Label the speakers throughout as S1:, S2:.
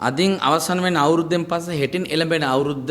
S1: අදින් අවසන් වෙන අවුරුද්දෙන් පස්සේ හෙටින් එළඹෙන අවුරුද්ද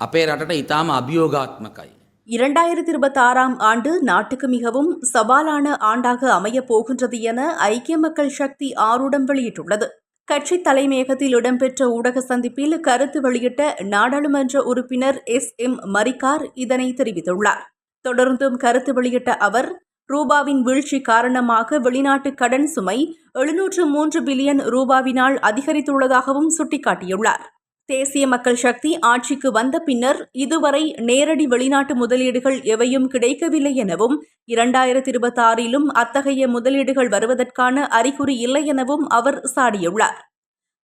S1: අපේ රටට ඉතාම අභියෝගාත්මකයි.
S2: இரண்டாயிரத்தி இருபத்தாறாம் ஆண்டு நாட்டுக்கு மிகவும் சவாலான ஆண்டாக அமையப் போகின்றது என ஐக்கிய மக்கள் சக்தி ஆரூடம் வெளியிட்டுள்ளது கட்சி தலைமையகத்தில் இடம்பெற்ற ஊடக சந்திப்பில் கருத்து வெளியிட்ட நாடாளுமன்ற உறுப்பினர் எஸ் எம் மரிக்கார் இதனை தெரிவித்துள்ளார் தொடர்ந்தும் கருத்து வெளியிட்ட அவர் ரூபாவின் வீழ்ச்சி காரணமாக வெளிநாட்டு கடன் சுமை எழுநூற்று மூன்று பில்லியன் ரூபாவினால் அதிகரித்துள்ளதாகவும் சுட்டிக்காட்டியுள்ளார். தேசிய மக்கள் சக்தி ஆட்சிக்கு வந்த பின்னர் இதுவரை நேரடி வெளிநாட்டு முதலீடுகள் எவையும் கிடைக்கவில்லை எனவும் இரண்டாயிரத்தி இருபத்தாறிலும் அத்தகைய முதலீடுகள் வருவதற்கான அறிகுறி இல்லை எனவும் அவர் சாடியுள்ளார்.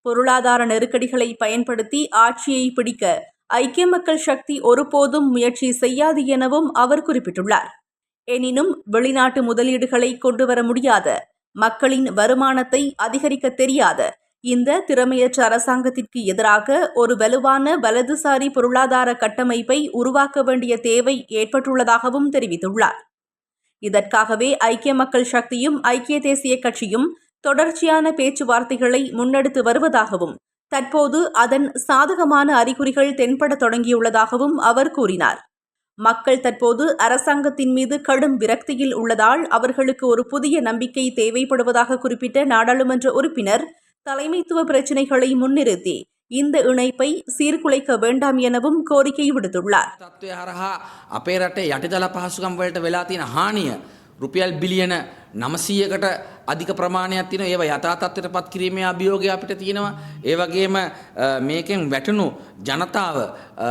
S2: பொருளாதார நெருக்கடிகளை பயன்படுத்தி ஆட்சியை பிடிக்க ஐக்கிய மக்கள் சக்தி ஒருபோதும் முயற்சி செய்யாது எனவும் அவர் குறிப்பிட்டுள்ளார். எனினும் வெளிநாட்டு முதலீடுகளை கொண்டுவர முடியாத மக்களின் வருமானத்தை அதிகரிக்க தெரியாத இந்த திறமையற்ற அரசாங்கத்திற்கு எதிராக ஒரு வலுவான வலதுசாரி பொருளாதார கட்டமைப்பை உருவாக்க வேண்டிய தேவை ஏற்பட்டுள்ளதாகவும் தெரிவித்துள்ளார். இதற்காகவே ஐக்கிய மக்கள் சக்தியும் ஐக்கிய தேசிய கட்சியும் தொடர்ச்சியான பேச்சுவார்த்தைகளை முன்னெடுத்து வருவதாகவும் தற்போது அதன் சாதகமான அறிகுறிகள் தென்பட தொடங்கியுள்ளதாகவும் அவர் கூறினார். மக்கள் தற்போது அரசாங்கத்தின் மீது கடும் விரக்தியில் உள்ளதால் அவர்களுக்கு ஒரு புதிய நம்பிக்கை தேவைப்படுவதாக குறிப்பிட்ட நாடாளுமன்ற உறுப்பினர் தலைமைத்துவ பிரச்சினைகளை முன்னிறுத்தி இந்த இணைப்பை சீர்குலைக்க வேண்டாம் எனவும் கோரிக்கை விடுத்துள்ளார்
S1: තත්ත්වය හරහා අපේ රටේ යටිතල පහසුකම් වලට වෙලා තියෙන හානිය රුපියල් බිලියන නමසීයකට අධික ප්‍රමාණයක් තියෙන ඒව යථතත්වයට පත් කිරීමේ අභියෝගය අපිට තියෙනවා ඒ වගේම අ, මේකෙන් වැටුණු ජනතාව අ,